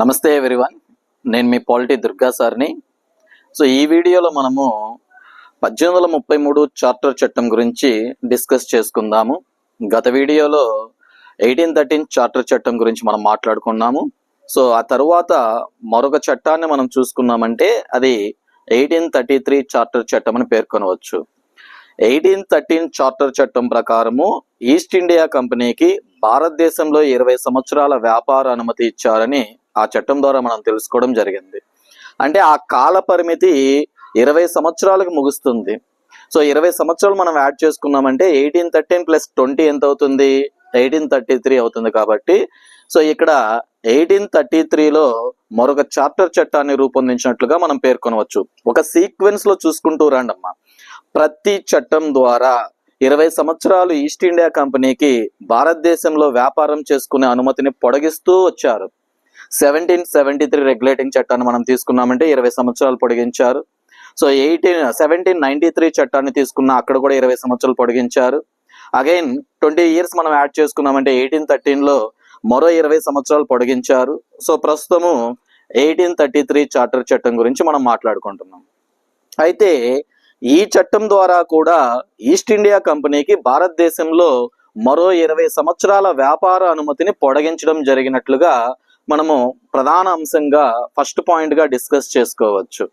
నమస్తే ఎవ్రీవన్ నేను మీ పాలిటీ దుర్గా సార్ని. సో ఈ వీడియోలో మనము పద్దెనిమిది వందల ముప్పై మూడు చార్టర్ చట్టం గురించి డిస్కస్ చేసుకుందాము. గత వీడియోలో ఎయిటీన్ థర్టీన్ చార్టర్ చట్టం గురించి మనం మాట్లాడుకున్నాము. సో ఆ తర్వాత మరొక చట్టాన్ని మనం చూసుకున్నామంటే అది ఎయిటీన్ థర్టీ త్రీ చార్టర్ చట్టం అని పేర్కొనవచ్చు. ఎయిటీన్ థర్టీన్ చార్టర్ చట్టం ప్రకారము ఈస్ట్ ఇండియా కంపెనీకి భారతదేశంలో ఇరవై సంవత్సరాల వ్యాపార అనుమతి ఇచ్చారని ఆ చట్టం ద్వారా మనం తెలుసుకోవడం జరిగింది. అంటే ఆ కాల పరిమితి ఇరవై సంవత్సరాలకు ముగుస్తుంది. సో ఇరవై సంవత్సరాలు మనం యాడ్ చేసుకున్నామంటే ఎయిటీన్ థర్టీన్ ప్లస్ ట్వంటీ ఎంత అవుతుంది ఎయిటీన్ థర్టీ త్రీ అవుతుంది కాబట్టి సో ఇక్కడ ఎయిటీన్ థర్టీ త్రీలో మరొక చార్టర్ చట్టాన్ని రూపొందించినట్లుగా మనం పేర్కొనవచ్చు. ఒక సీక్వెన్స్లో చూసుకుంటూ రండమ్మా. ప్రతి చట్టం ద్వారా ఇరవై సంవత్సరాలు ఈస్ట్ ఇండియా కంపెనీకి భారతదేశంలో వ్యాపారం చేసుకునే అనుమతిని పొడిగిస్తూ వచ్చారు. సెవెంటీన్ సెవెంటీ త్రీ రెగ్యులేటింగ్ చట్టాన్ని మనం తీసుకున్నామంటే ఇరవై సంవత్సరాలు పొడిగించారు. So eighteen seventeen ninety three చట్టాన్ని తీసుకున్న అక్కడ కూడా ఇరవై సంవత్సరాలు పొడిగించారు. అగైన్ ట్వంటీ ఇయర్స్ మనం యాడ్ చేసుకున్నామంటే ఎయిటీన్ థర్టీన్లో మరో ఇరవై సంవత్సరాలు పొడిగించారు. సో ప్రస్తుతము ఎయిటీన్ థర్టీ త్రీ చార్టర్ చట్టం గురించి మనం మాట్లాడుకుంటున్నాం. అయితే ఈ చట్టం ద్వారా కూడా ఈస్ట్ ఇండియా కంపెనీకి భారతదేశంలో మరో ఇరవై సంవత్సరాల వ్యాపార అనుమతిని పొడిగించడం జరిగినట్లుగా మనము ప్రధాన అంశంగా ఫస్ట్ పాయింట్గా డిస్కస్ చేసుకోవచ్చు.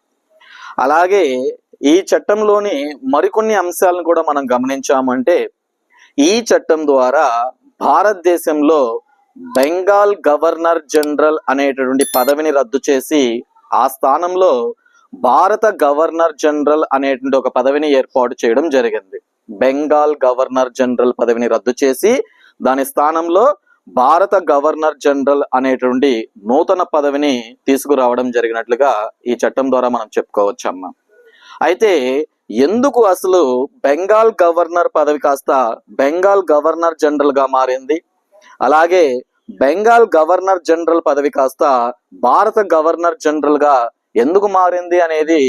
అలాగే ఈ చట్టంలోని మరికొన్ని అంశాలను కూడా మనం గమనించామంటే ఈ చట్టం ద్వారా భారతదేశంలో బెంగాల్ గవర్నర్ జనరల్ అనేటటువంటి పదవిని రద్దు చేసి ఆ స్థానంలో భారత గవర్నర్ జనరల్ అనేటువంటి ఒక పదవిని ఏర్పాటు చేయడం జరిగింది. బెంగాల్ గవర్నర్ జనరల్ పదవిని రద్దు చేసి దాని స్థానంలో భారత గవర్నర్ జనరల్ అనేటువంటి నూతన పదవిని తీసుకురావడం జరిగినట్లుగా ఈ చట్టం ద్వారా మనం చెప్పుకోవచ్చమ్మ అయితే ఎందుకు అసలు బెంగాల్ గవర్నర్ పదవి కాస్త బెంగాల్ గవర్నర్ జనరల్గా మారింది? అలాగే బెంగాల్ గవర్నర్ జనరల్ పదవి కాస్త భారత గవర్నర్ జనరల్గా ఎందుకు మారింది అనేది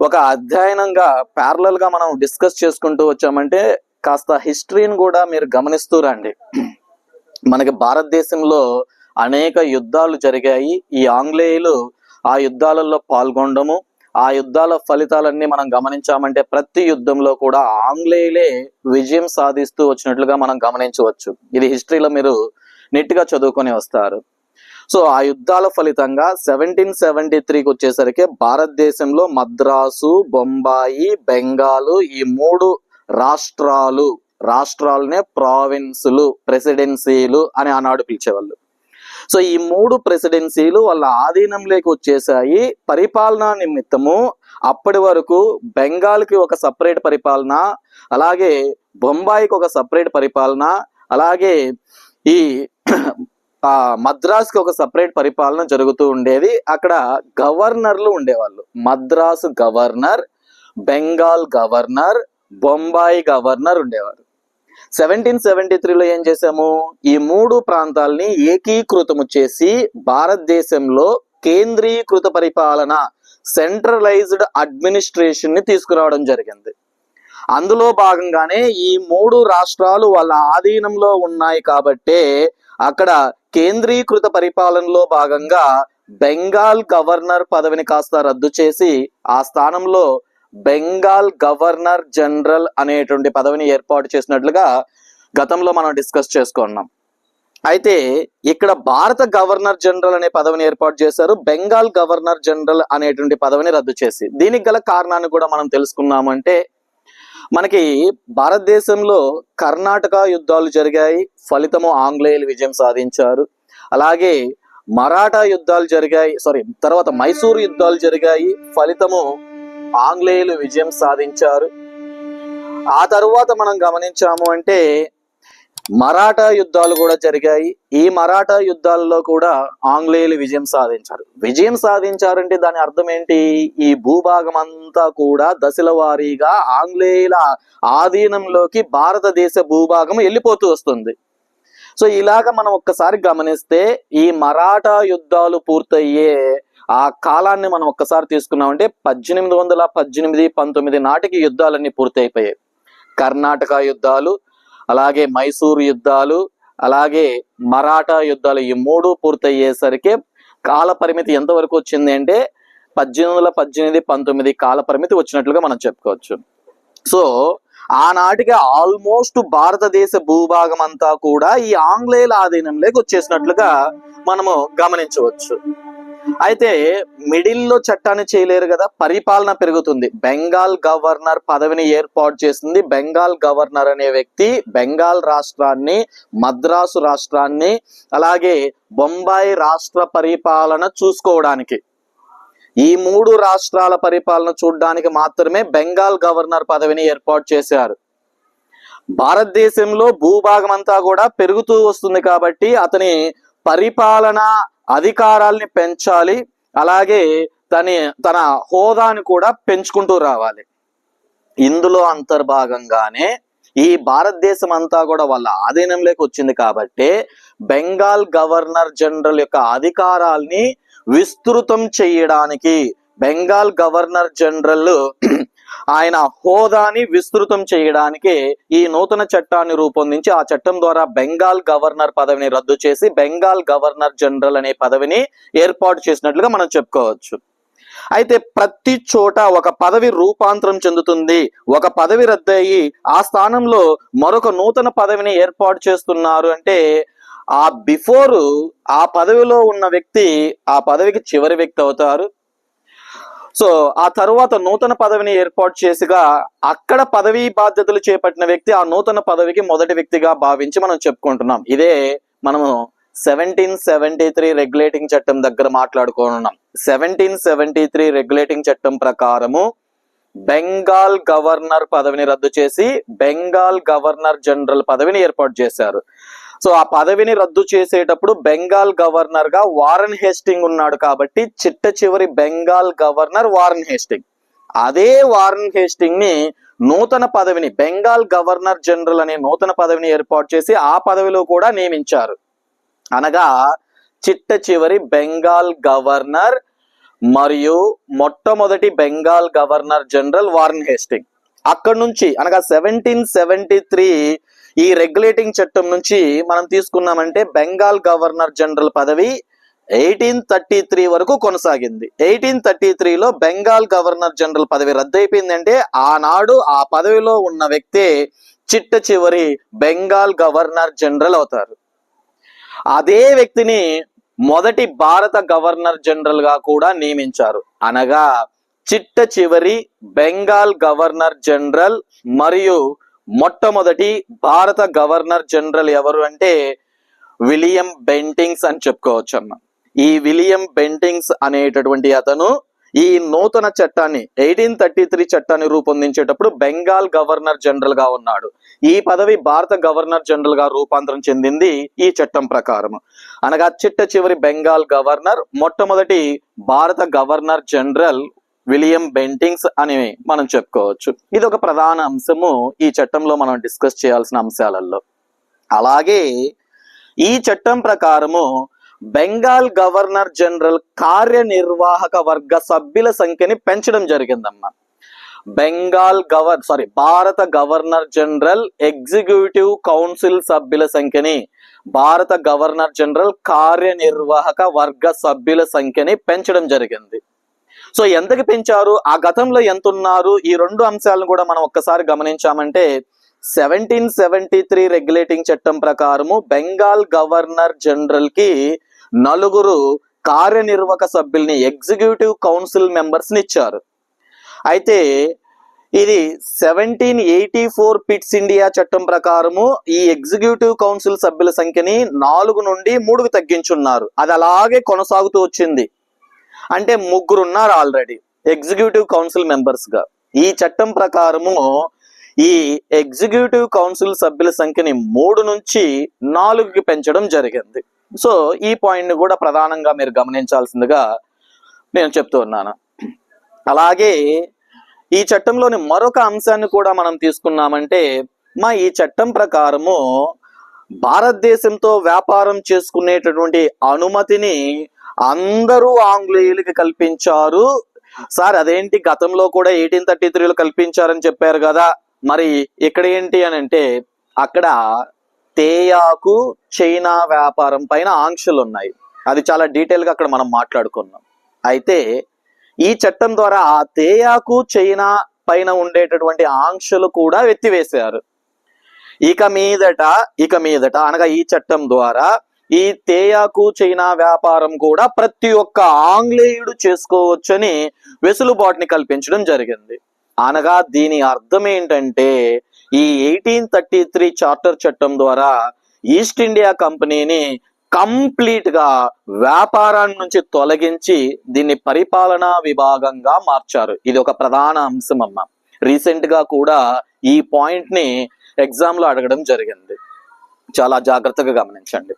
ఒక అధ్యయనంగా ప్యారలల్గా మనం డిస్కస్ చేసుకుంటూ వచ్చామంటే కాస్త హిస్టరీని కూడా మీరు గమనిస్తూ రండి. మనకి భారతదేశంలో అనేక యుద్ధాలు జరిగాయి. ఈ ఆంగ్లేయులు ఆ యుద్ధాలలో పాల్గొనడము ఆ యుద్ధాల ఫలితాలన్నీ మనం గమనించామంటే ప్రతి యుద్ధంలో కూడా ఆంగ్లేయులే విజయం సాధిస్తూ వచ్చినట్లుగా మనం గమనించవచ్చు. ఇది హిస్టరీలో మీరు నీట్గా చదువుకొని వస్తారు. సో ఆ యుద్ధాల ఫలితంగా సెవెంటీన్ సెవెంటీ త్రీకి వచ్చేసరికి భారతదేశంలో మద్రాసు బొంబాయి బెంగాలు ఈ మూడు రాష్ట్రాలు రాష్ట్రాలనే ప్రావిన్సులు ప్రెసిడెన్సీలు అని ఆనాడు పిలిచేవాళ్ళు. సో ఈ మూడు ప్రెసిడెన్సీలు వాళ్ళ ఆధీనంలోకి వచ్చేసాయి. పరిపాలనా నిమిత్తము అప్పటి వరకు బెంగాల్కి ఒక సపరేట్ పరిపాలన అలాగే బొంబాయికి ఒక సపరేట్ పరిపాలన అలాగే ఈ మద్రాస్కి ఒక సపరేట్ పరిపాలన జరుగుతూ ఉండేది. అక్కడ గవర్నర్లు ఉండేవాళ్ళు. Madras governor Bengal governor Bombay governor ఉండేవారు. సెవెంటీన్ సెవెంటీ త్రీలో ఏం చేశాము? ఈ మూడు ప్రాంతాలని ఏకీకృతము చేసి భారతదేశంలో కేంద్రీకృత పరిపాలన సెంట్రలైజ్డ్ అడ్మినిస్ట్రేషన్ని తీసుకురావడం జరిగింది. అందులో భాగంగానే ఈ మూడు రాష్ట్రాలు వాళ్ళ ఆధీనంలో ఉన్నాయి కాబట్టే అక్కడ కేంద్రీకృత పరిపాలనలో భాగంగా బెంగాల్ గవర్నర్ పదవిని కాస్త రద్దు చేసి ఆ స్థానంలో బెంగాల్ గవర్నర్ జనరల్ అనేటువంటి పదవిని ఏర్పాటు చేసినట్లుగా గతంలో మనం డిస్కస్ చేసుకున్నాం. అయితే ఇక్కడ భారత గవర్నర్ జనరల్ అనే పదవిని ఏర్పాటు చేశారు. బెంగాల్ గవర్నర్ జనరల్ అనేటువంటి పదవిని రద్దు చేసి. దీనికి గల కారణాన్ని కూడా మనం తెలుసుకున్నామంటే మనకి భారతదేశంలో కర్ణాటక యుద్ధాలు జరిగాయి. ఫలితము ఆంగ్లేయులు విజయం సాధించారు. అలాగే మరాఠా యుద్ధాలు జరిగాయి. సారీ తర్వాత మైసూరు యుద్ధాలు జరిగాయి. ఫలితము ఆంగ్లేయులు విజయం సాధించారు. ఆ తరువాత మనం గమనించాము అంటే మరాఠా యుద్ధాలు కూడా జరిగాయి. ఈ మరాఠా యుద్ధాలలో కూడా ఆంగ్లేయులు విజయం సాధించారు. విజయం సాధించారంటే దాని అర్థం ఏంటి? ఈ భూభాగం అంతా కూడా దశల వారీగా ఆంగ్లేయుల ఆధీనంలోకి భారతదేశ భూభాగం వెళ్ళిపోతూ వస్తుంది. సో ఇలాగ మనం ఒక్కసారి గమనిస్తే ఈ మరాఠా యుద్ధాలు పూర్తయ్యే ఆ కాలాన్ని మనం ఒక్కసారి తీసుకున్నామంటే పద్దెనిమిది వందల పద్దెనిమిది పంతొమ్మిది నాటికి యుద్ధాలన్నీ పూర్తయిపోయాయి. కర్ణాటక యుద్ధాలు అలాగే మైసూరు యుద్ధాలు అలాగే మరాఠా యుద్ధాలు ఈ మూడు పూర్తయ్యేసరికి కాల పరిమితి ఎంతవరకు వచ్చింది అంటే పద్దెనిమిది వందల పద్దెనిమిది పంతొమ్మిది కాల పరిమితి వచ్చినట్లుగా మనం చెప్పుకోవచ్చు. సో ఆనాటికి ఆల్మోస్ట్ భారతదేశ భూభాగం అంతా కూడా ఈ ఆంగ్లేయుల ఆధీనంలోకి వచ్చేసినట్లుగా మనము గమనించవచ్చు. అయితే మిడిల్లో చట్టాన్ని చేయలేరు కదా పరిపాలన పెరుగుతుంది. బెంగాల్ గవర్నర్ పదవిని ఏర్పాటు చేసింది. బెంగాల్ గవర్నర్ అనే వ్యక్తి బెంగాల్ రాష్ట్రాన్ని మద్రాసు రాష్ట్రాన్ని అలాగే బొంబాయి రాష్ట్ర పరిపాలన చూసుకోవడానికి. ఈ మూడు రాష్ట్రాల పరిపాలన చూడడానికి మాత్రమే బెంగాల్ గవర్నర్ పదవిని ఏర్పాటు చేశారు. భారతదేశంలో భూభాగం అంతా కూడా పెరుగుతూ వస్తుంది కాబట్టి అతని పరిపాలన అధికారాల్ని పెంచాలి అలాగే తన తన హోదాని కూడా పెంచుకుంటూ రావాలి. ఇందులో అంతర్భాగంగానే ఈ భారతదేశం అంతా కూడా వాళ్ళ ఆధీనంలోకి వచ్చింది కాబట్టి బెంగాల్ గవర్నర్ జనరల్ యొక్క అధికారాల్ని విస్తృతం చేయడానికి బెంగాల్ గవర్నర్ జనరల్ ఆయన హోదాని విస్తృతం చేయడానికి ఈ నూతన చట్టాన్ని రూపొందించి ఆ చట్టం ద్వారా బెంగాల్ గవర్నర్ పదవిని రద్దు చేసి బెంగాల్ గవర్నర్ జనరల్ అనే పదవిని ఏర్పాటు చేసినట్లుగా మనం చెప్పుకోవచ్చు. అయితే ప్రతి చోట ఒక పదవి రూపాంతరం చెందుతుంది. ఒక పదవి రద్దయి ఆ స్థానంలో మరొక నూతన పదవిని ఏర్పాటు చేస్తున్నారు అంటే ఆ బిఫోర్ ఆ పదవిలో ఉన్న వ్యక్తి ఆ పదవికి చివరి వ్యక్తి అవుతారు. సో ఆ తర్వాత నూతన పదవిని ఏర్పాటు చేసిగా అక్కడ పదవి బాధ్యతలు చేపట్టిన వ్యక్తి ఆ నూతన పదవికి మొదటి వ్యక్తిగా భావించి మనం చెప్పుకుంటున్నాం. ఇదే మనము సెవెంటీన్ సెవెంటీ త్రీ రెగ్యులేటింగ్ చట్టం దగ్గర మాట్లాడుకోనున్నాం. సెవెంటీన్ సెవెంటీ త్రీ రెగ్యులేటింగ్ చట్టం ప్రకారము బెంగాల్ గవర్నర్ పదవిని రద్దు చేసి బెంగాల్ గవర్నర్ జనరల్ పదవిని ఏర్పాటు చేశారు. సో ఆ పదవిని రద్దు చేసేటప్పుడు బెంగాల్ గవర్నర్గా వారన్ హేస్టింగ్ ఉన్నాడు కాబట్టి చిట్ట చివరి బెంగాల్ గవర్నర్ వారన్ హేస్టింగ్. అదే వారన్ హేస్టింగ్ని నూతన పదవిని బెంగాల్ గవర్నర్ జనరల్ అనే నూతన పదవిని ఏర్పాటు చేసి ఆ పదవిలో కూడా నియమించారు. అనగా చిట్ట చివరి బెంగాల్ గవర్నర్ మరియు మొట్టమొదటి Bengal governor general Warren Hasting. అక్కడి నుంచి అనగా సెవెంటీన్ సెవెంటీ త్రీ ఈ రెగ్యులేటింగ్ చట్టం నుంచి మనం తీసుకున్నామంటే బెంగాల్ గవర్నర్ జనరల్ పదవి ఎయిటీన్ థర్టీ త్రీ వరకు కొనసాగింది. ఎయిటీన్ థర్టీ త్రీలో బెంగాల్ గవర్నర్ జనరల్ పదవి రద్దయిపోయిందంటే ఆనాడు ఆ పదవిలో ఉన్న వ్యక్తే చిట్ట చివరి బెంగాల్ గవర్నర్ జనరల్ అవుతారు. అదే వ్యక్తిని మొదటి భారత గవర్నర్ జనరల్గా కూడా నియమించారు. అనగా చిట్ట చివరి బెంగాల్ గవర్నర్ జనరల్ మరియు మొట్టమొదటి భారత గవర్నర్ జనరల్ ఎవరు అంటే విలియం బెంటింగ్స్ అని చెప్పుకోవచ్చు అన్న ఈ విలియం బెంటింగ్స్ అనేటటువంటి అతను ఈ నూతన చట్టాన్ని ఎయిటీన్ థర్టీ త్రీ చట్టాన్ని రూపొందించేటప్పుడు బెంగాల్ గవర్నర్ జనరల్గా ఉన్నాడు. ఈ పదవి భారత గవర్నర్ జనరల్గా రూపాంతరం చెందింది ఈ చట్టం ప్రకారం. అనగా చిట్ట చివరి బెంగాల్ గవర్నర్ మొట్టమొదటి భారత గవర్నర్ జనరల్ విలియం బెంటింగ్స్ అని మనం చెప్పుకోవచ్చు. ఇది ఒక ప్రధాన అంశము ఈ చట్టంలో మనం డిస్కస్ చేయాల్సిన అంశాలలో. అలాగే ఈ చట్టం ప్రకారము బెంగాల్ గవర్నర్ జనరల్ కార్యనిర్వాహక వర్గ సభ్యుల సంఖ్యని పెంచడం జరిగిందమ్మా. బెంగాల్ గవర్ సారీ భారత గవర్నర్ జనరల్ ఎగ్జిక్యూటివ్ కౌన్సిల్ సభ్యుల సంఖ్యని భారత గవర్నర్ జనరల్ కార్యనిర్వాహక వర్గ సభ్యుల సంఖ్యని పెంచడం జరిగింది. సో ఎంతకి పెంచారు? ఆ గతంలో ఎంత ఉన్నారు ఈ రెండు అంశాలను కూడా మనం ఒక్కసారి గమనించామంటే సెవెంటీన్ సెవెంటీ త్రీ రెగ్యులేటింగ్ చట్టం ప్రకారము బెంగాల్ గవర్నర్ జనరల్కి నలుగురు కార్యనిర్వాహక సభ్యుల్ని ఎగ్జిక్యూటివ్ కౌన్సిల్ మెంబర్స్ని ఇచ్చారు. అయితే ఇది seventeen eighty four Pitt's India చట్టం ప్రకారము ఈ ఎగ్జిక్యూటివ్ కౌన్సిల్ సభ్యుల సంఖ్యని నాలుగు నుండి మూడుకు తగ్గించున్నారు. అది అలాగే కొనసాగుతూ వచ్చింది. అంటే ముగ్గురు ఉన్నారు ఆల్రెడీ ఎగ్జిక్యూటివ్ కౌన్సిల్ మెంబర్స్గా. ఈ చట్టం ప్రకారము ఈ ఎగ్జిక్యూటివ్ కౌన్సిల్ సభ్యుల సంఖ్యని మూడు నుంచి నాలుగుకి పెంచడం జరిగింది. సో ఈ పాయింట్ని కూడా ప్రధానంగా మీరు గమనించాల్సిందిగా నేను చెప్తూ ఉన్నాను. అలాగే ఈ చట్టంలోని మరొక అంశాన్ని కూడా మనం తీసుకున్నామంటే మా ఈ చట్టం ప్రకారము భారతదేశంతో వ్యాపారం చేసుకునేటటువంటి అనుమతిని అందరూ ఆంగ్లేయులకి కల్పించారు. సార్ అదేంటి గతంలో కూడా ఎయిటీన్ థర్టీ త్రీలో కల్పించారని చెప్పారు కదా. మరి ఇక్కడ ఏంటి అని అంటే అక్కడ తేయాకు చైనా వ్యాపారం పైన ఆంక్షలు ఉన్నాయి. అది చాలా డీటెయిల్గా అక్కడ మనం మాట్లాడుకున్నాం. అయితే ఈ చట్టం ద్వారా ఆ తేయాకు చైనా పైన ఉండేటటువంటి ఆంక్షలు కూడా ఎత్తివేశారు. ఇక మీదట ఇక మీదట అనగా ఈ చట్టం ద్వారా ఈ తేయాకు చైనా వ్యాపారం కూడా ప్రతి ఒక్క ఆంగ్లేయుడు చేసుకోవచ్చని వెసులుబాటుని కల్పించడం జరిగింది. అనగా దీని అర్థం ఏంటంటే ఈ ఎయిటీన్ థర్టీ త్రీ చార్టర్ చట్టం ద్వారా ఈస్ట్ ఇండియా కంపెనీని కంప్లీట్గా వ్యాపారాన్ని నుంచి తొలగించి దీన్ని పరిపాలనా విభాగంగా మార్చారు. ఇది ఒక ప్రధాన అంశం అమ్మ. రీసెంట్గా కూడా ఈ పాయింట్ని ఎగ్జామ్లో అడగడం జరిగింది. చాలా జాగ్రత్తగా గమనించండి.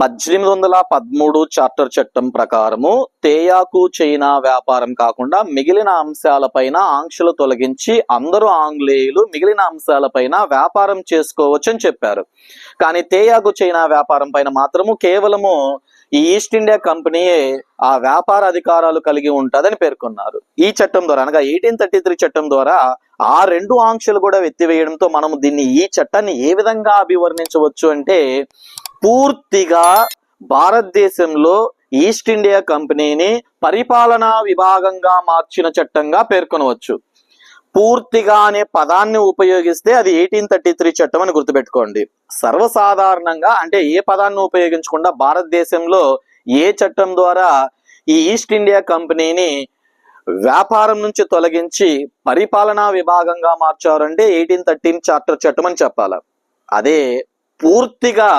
పద్దెనిమిది వందల పదమూడు చార్టర్ చట్టం ప్రకారము తేయాకు చైనా వ్యాపారం కాకుండా మిగిలిన అంశాలపైన ఆంక్షలు తొలగించి అందరూ ఆంగ్లేయులు మిగిలిన అంశాలపైన వ్యాపారం చేసుకోవచ్చు అని చెప్పారు. కానీ తేయాకు చైనా వ్యాపారం పైన మాత్రము కేవలము ఈ ఈస్ట్ ఇండియా కంపెనీయే ఆ వ్యాపార అధికారాలు కలిగి ఉంటుందని పేర్కొన్నారు. ఈ చట్టం ద్వారా అనగా ఎయిటీన్ థర్టీ త్రీ చట్టం ద్వారా ఆ రెండు ఆంక్షలు కూడా ఎత్తివేయడంతో మనము దీన్ని ఈ చట్టాన్ని ఏ విధంగా అభివర్ణించవచ్చు అంటే పూర్తిగా భారతదేశంలో ఈస్ట్ ఇండియా కంపెనీని పరిపాలనా విభాగంగా మార్చిన చట్టంగా పేర్కొనవచ్చు. పూర్తిగా అనే పదాన్ని ఉపయోగిస్తే అది ఎయిటీన్ థర్టీ త్రీ చట్టం అని గుర్తుపెట్టుకోండి. సర్వసాధారణంగా అంటే ఏ పదాన్ని ఉపయోగించకుండా భారతదేశంలో ఏ చట్టం ద్వారా ఈ ఈస్ట్ ఇండియా కంపెనీని వ్యాపారం నుంచి తొలగించి పరిపాలనా విభాగంగా మార్చారంటే ఎయిటీన్ థర్టీన్ చార్టర్ చట్టం అని చెప్పాలి. అదే పూర్తిగా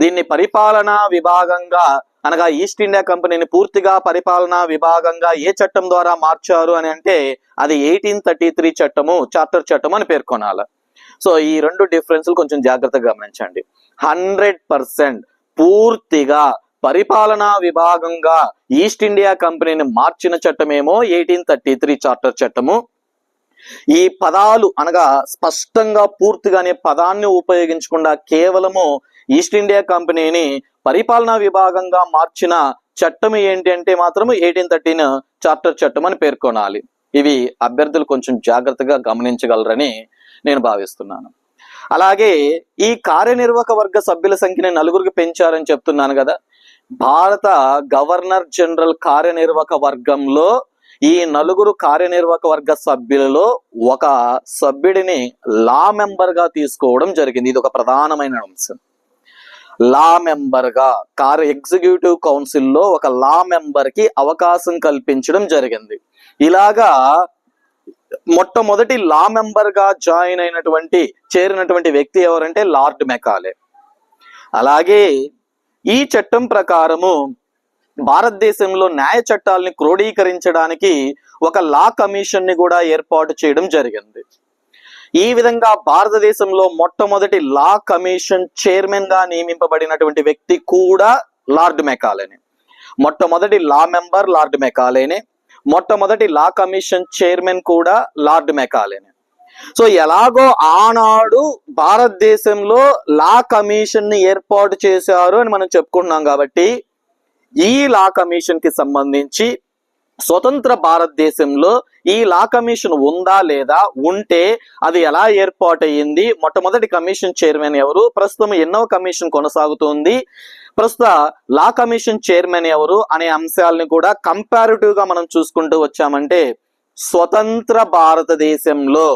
దీన్ని పరిపాలనా విభాగంగా అనగా ఈస్ట్ ఇండియా కంపెనీని పూర్తిగా పరిపాలనా విభాగంగా ఏ చట్టం ద్వారా మార్చారు అని అంటే అది ఎయిటీన్ థర్టీ త్రీ చట్టము చార్టర్ చట్టం అని పేర్కొనాలి. సో ఈ రెండు డిఫరెన్స్లు కొంచెం జాగ్రత్తగా గమనించండి. హండ్రెడ్ పర్సెంట్ పూర్తిగా పరిపాలనా విభాగంగా ఈస్ట్ ఇండియా కంపెనీని మార్చిన చట్టమేమో ఎయిటీన్ థర్టీ త్రీ చార్టర్ చట్టము. ఈ పదాలు అనగా స్పష్టంగా పూర్తిగా అనే పదాన్ని ఉపయోగించకుండా కేవలము ఈస్ట్ ఇండియా కంపెనీని పరిపాలనా విభాగంగా మార్చిన చట్టం ఏంటి అంటే మాత్రం ఎయిటీన్ థర్టీన్ చార్టర్ చట్టం అని పేర్కొనాలి. ఇవి అభ్యర్థులు కొంచెం జాగ్రత్తగా గమనించగలరని నేను భావిస్తున్నాను. అలాగే ఈ కార్యనిర్వాహక వర్గ సభ్యుల సంఖ్యని నలుగురికి పెంచారని చెప్తున్నాను కదా. భారత గవర్నర్ జనరల్ కార్యనిర్వాహక వర్గంలో ఈ నలుగురు కార్యనిర్వాహక వర్గ సభ్యులలో ఒక సభ్యుడిని లా మెంబర్గా తీసుకోవడం జరిగింది. ఇది ఒక ప్రధానమైన అంశం. లా మెంబర్గా కార్ ఎగ్జిక్యూటివ్ కౌన్సిల్లో ఒక లా మెంబర్కి అవకాశం కల్పించడం జరిగింది. ఇలాగా మొట్టమొదటి లా మెంబర్గా జాయిన్ అయినటువంటి చేరినటువంటి వ్యక్తి ఎవరంటే లార్డ్ మెకాలే. అలాగే ఈ చట్టం ప్రకారము భారతదేశంలో న్యాయ చట్టాలని క్రోడీకరించడానికి ఒక లా కమిషన్ని కూడా ఏర్పాటు చేయడం జరిగింది. ఈ విధంగా భారతదేశంలో మొట్టమొదటి లా కమిషన్ చైర్మన్గా నియమింపబడినటువంటి వ్యక్తి కూడా లార్డ్ మెకాలేనే. మొట్టమొదటి లా మెంబర్ లార్డ్ మెకాలేనే. మొట్టమొదటి లా కమిషన్ చైర్మన్ కూడా లార్డ్ మెకాలేనే. సో ఎలాగో ఆనాడు భారతదేశంలో లా కమిషన్ని ఏర్పాటు చేశారు అని మనం చెప్పుకుంటున్నాం కాబట్టి ఈ లా కమిషన్కి సంబంధించి స్వతంత్ర భారతదేశంలో ఈ లా కమిషన్ ఉందా లేదా ఉంటే అది ఎలా ఏర్పాటయ్యింది? మొట్టమొదటి కమిషన్ చైర్మన్ ఎవరు? ప్రస్తుతం ఎన్నో కమిషన్ కొనసాగుతుంది. ప్రస్తుత లా కమిషన్ చైర్మన్ ఎవరు అనే అంశాలని కూడా కంపారిటివ్గా మనం చూసుకుంటూ వచ్చామంటే స్వతంత్ర భారతదేశంలో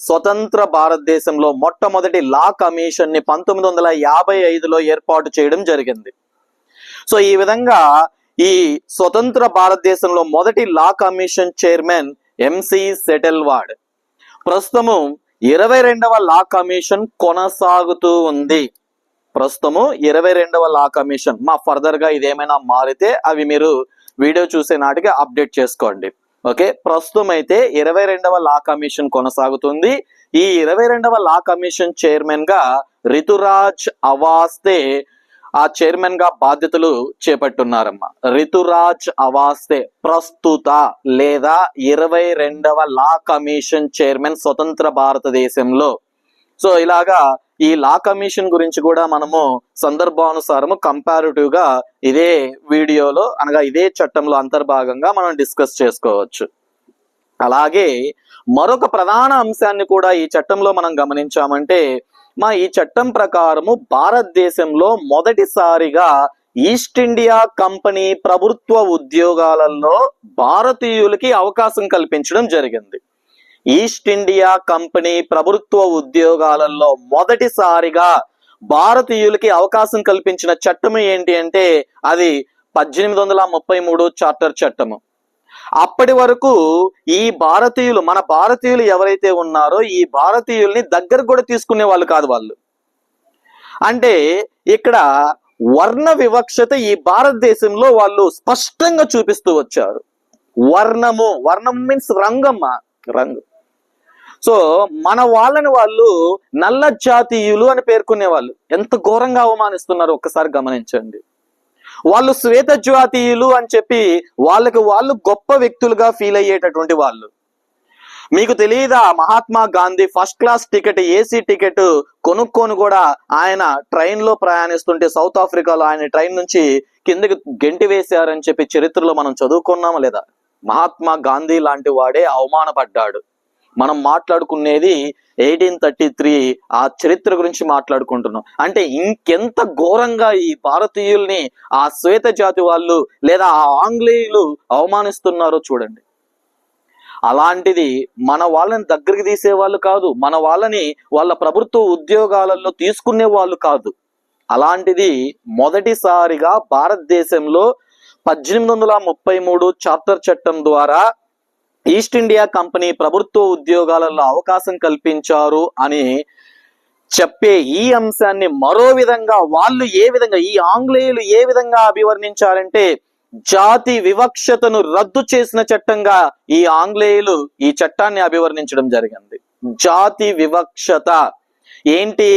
స్వతంత్ర భారతదేశంలో మొట్టమొదటి లా కమిషన్ని పంతొమ్మిది వందల యాభై ఐదులో ఏర్పాటు చేయడం జరిగింది. సో ఈ విధంగా ఈ స్వతంత్ర భారతదేశంలో మొదటి law commission chairman M C Setalvad ప్రస్తుతము ఇరవై రెండవ లా కమిషన్ కొనసాగుతూ ఉంది. ప్రస్తుతము ఇరవై రెండవ లా కమిషన్. మా ఫర్దర్గా ఇదేమైనా మారితే అవి మీరు వీడియో చూసే నాటికి అప్డేట్ చేసుకోండి. ఓకే? ప్రస్తుతం అయితే ఇరవై రెండవ లా కమిషన్ కొనసాగుతుంది. ఈ ఇరవై రెండవ లా కమిషన్ చైర్మన్గా రితురాజ్ అవాస్తే ఆ చైర్మన్గా బాధ్యతలు చేపట్టున్నారమ్మ. రితురాజ్ అవాస్తే ప్రస్తుత లేదా ఇరవై రెండవ లా కమిషన్ చైర్మన్ స్వతంత్ర భారతదేశంలో. సో ఇలాగా ఈ లా కమిషన్ గురించి కూడా మనము సందర్భానుసారము కంపారిటివ్గా ఇదే వీడియోలో అనగా ఇదే చట్టంలో అంతర్భాగంగా మనం డిస్కస్ చేసుకోవచ్చు. అలాగే మరొక ప్రధాన అంశాన్ని కూడా ఈ చట్టంలో మనం గమనించామంటే మా ఈ చట్టం ప్రకారము భారతదేశంలో మొదటిసారిగా ఈస్ట్ ఇండియా కంపెనీ ప్రభుత్వ ఉద్యోగాలలో భారతీయులకి అవకాశం కల్పించడం జరిగింది. ఈస్ట్ ఇండియా కంపెనీ ప్రభుత్వ ఉద్యోగాలలో మొదటిసారిగా భారతీయులకి అవకాశం కల్పించిన చట్టం ఏంటి అంటే అది పద్దెనిమిది వందల ముప్పై మూడు చార్టర్ చట్టము. అప్పటి వరకు ఈ భారతీయులు మన భారతీయులు ఎవరైతే ఉన్నారో ఈ భారతీయుల్ని దగ్గర కూడా తీసుకునే వాళ్ళు కాదు వాళ్ళు. అంటే ఇక్కడ వర్ణ వివక్షత ఈ భారతదేశంలో వాళ్ళు స్పష్టంగా చూపిస్తూ వచ్చారు. వర్ణము వర్ణం మీన్స్ రంగమ్మ రంగు. సో మన వాళ్ళని వాళ్ళు నల్ల జాతీయులు అని పేర్కొనేవాళ్ళు. ఎంత ఘోరంగా అవమానిస్తున్నారు ఒక్కసారి గమనించండి. వాళ్ళు శ్వేత జాతీయులు అని చెప్పి వాళ్ళకి వాళ్ళు గొప్ప వ్యక్తులుగా ఫీల్ అయ్యేటటువంటి వాళ్ళు. మీకు తెలియదా Mahatma Gandhi first class ticket AC ticket కొనుక్కొని కూడా ఆయన ట్రైన్లో ప్రయాణిస్తుంటే సౌత్ ఆఫ్రికాలో ఆయన ట్రైన్ నుంచి కిందకి గెంటి వేశారని చెప్పి చరిత్రలో మనం చదువుకున్నాం లేదా? మహాత్మా గాంధీ లాంటి వాడే అవమానపడ్డాడు. మనం మాట్లాడుకునేది ఎయిటీన్ థర్టీ త్రీ ఆ చరిత్ర గురించి మాట్లాడుకుంటున్నాం. అంటే ఇంకెంత ఘోరంగా ఈ భారతీయుల్ని ఆ శ్వేత జాతి వాళ్ళు లేదా ఆ ఆంగ్లేయులు అవమానిస్తున్నారో చూడండి. అలాంటిది మన వాళ్ళని దగ్గరికి తీసే వాళ్ళు కాదు మన వాళ్ళని వాళ్ళ ప్రభుత్వ ఉద్యోగాలలో తీసుకునే వాళ్ళు కాదు. అలాంటిది మొదటిసారిగా భారతదేశంలో పద్దెనిమిది వందల ముప్పై మూడు చార్టర్ చట్టం ద్వారా ఈస్ట్ ఇండియా కంపెనీ ప్రభుత్వ ఉద్యోగాలలో అవకాశం కల్పించారు అని చెప్పే ఈ అంశాన్ని మరో విధంగా వాళ్ళు ఏ విధంగా ఈ ఆంగ్లేయులు ఏ విధంగా అభివర్ణించారంటే జాతి వివక్షతను రద్దు చేసిన చట్టంగా ఈ ఆంగ్లేయులు ఈ చట్టాన్ని అభివర్ణించడం జరిగింది. జాతి వివక్షత ఏంటి?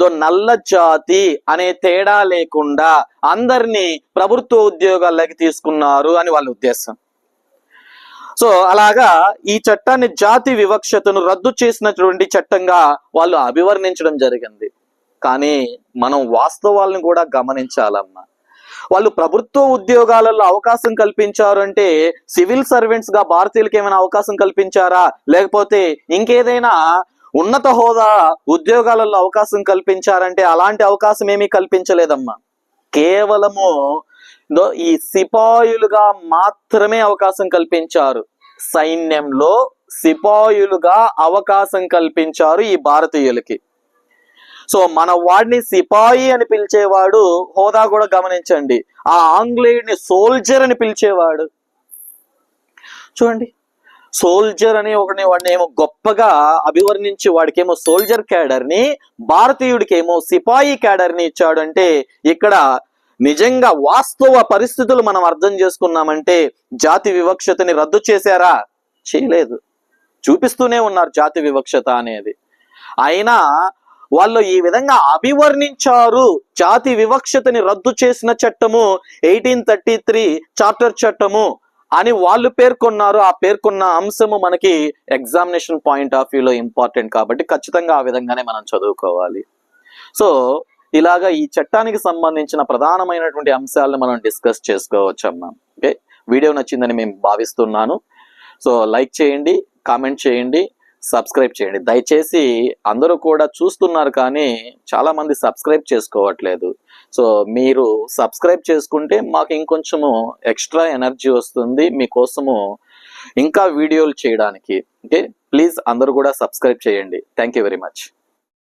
దో నల్ల జాతి అనే తేడా లేకుండా అందరినీ ప్రభుత్వ ఉద్యోగాల్లోకి తీసుకున్నారు అని వాళ్ళ ఉద్దేశం. సో అలాగా ఈ చట్టాన్ని జాతి వివక్షతను రద్దు చేసినటువంటి చట్టంగా వాళ్ళు అభివర్ణించడం జరిగింది. కానీ మనం వాస్తవాలను కూడా గమనించాలమ్మా. వాళ్ళు ప్రభుత్వ ఉద్యోగాలలో అవకాశం కల్పించారు అంటే సివిల్ సర్వెంట్స్గా భారతీయులకి ఏమైనా అవకాశం కల్పించారా? లేకపోతే ఇంకేదైనా ఉన్నత హోదా ఉద్యోగాలలో అవకాశం కల్పించారంటే అలాంటి అవకాశం ఏమీ కల్పించలేదమ్మా. కేవలము ఈ సిపాయులుగా మాత్రమే అవకాశం కల్పించారు. సైన్యంలో సిపాయులుగా అవకాశం కల్పించారు ఈ భారతీయులకి. సో మన వాడిని సిపాయి అని పిలిచేవాడు హోదా కూడా గమనించండి. ఆ ఆంగ్లేయుడిని సోల్జర్ అని పిలిచేవాడు. చూడండి సోల్జర్ అని ఒకటి వాడిని ఏమో గొప్పగా అభివర్ణించి వాడికేమో సోల్జర్ క్యాడర్ని భారతీయుడికి ఏమో సిపాయి క్యాడర్ని ఇచ్చాడు అంటే ఇక్కడ నిజంగా వాస్తవ పరిస్థితులు మనం అర్థం చేసుకున్నామంటే జాతి వివక్షతని రద్దు చేశారా? చేయలేదు. చూపిస్తూనే ఉన్నారు జాతి వివక్షత అనేది. అయినా వాళ్ళు ఈ విధంగా అభివర్ణించారు జాతి వివక్షతని రద్దు చేసిన చట్టము ఎయిటీన్ థర్టీ త్రీ చార్టర్ చట్టము అని వాళ్ళు పేర్కొన్నారు. ఆ పేర్కొన్న అంశము మనకి ఎగ్జామినేషన్ పాయింట్ ఆఫ్ వ్యూలో ఇంపార్టెంట్ కాబట్టి ఖచ్చితంగా ఆ విధంగానే మనం చదువుకోవాలి. సో ఇలాగా ఈ చట్టానికి సంబంధించిన ప్రధానమైనటువంటి అంశాలను మనం డిస్కస్ చేసుకోవచ్చమ్మా. ఓకే? వీడియో నచ్చిందని మేము భావిస్తున్నాను. సో లైక్ చేయండి కామెంట్ చేయండి సబ్స్క్రైబ్ చేయండి. దయచేసి అందరూ కూడా చూస్తున్నారు కానీ చాలామంది సబ్స్క్రైబ్ చేసుకోవట్లేదు. సో మీరు సబ్స్క్రైబ్ చేసుకుంటే మాకు ఇంకొంచెము ఎక్స్ట్రా ఎనర్జీ వస్తుంది మీకోసము ఇంకా వీడియోలు చేయడానికి. ఓకే? ప్లీజ్ అందరూ కూడా సబ్స్క్రైబ్ చేయండి. Thank you very much.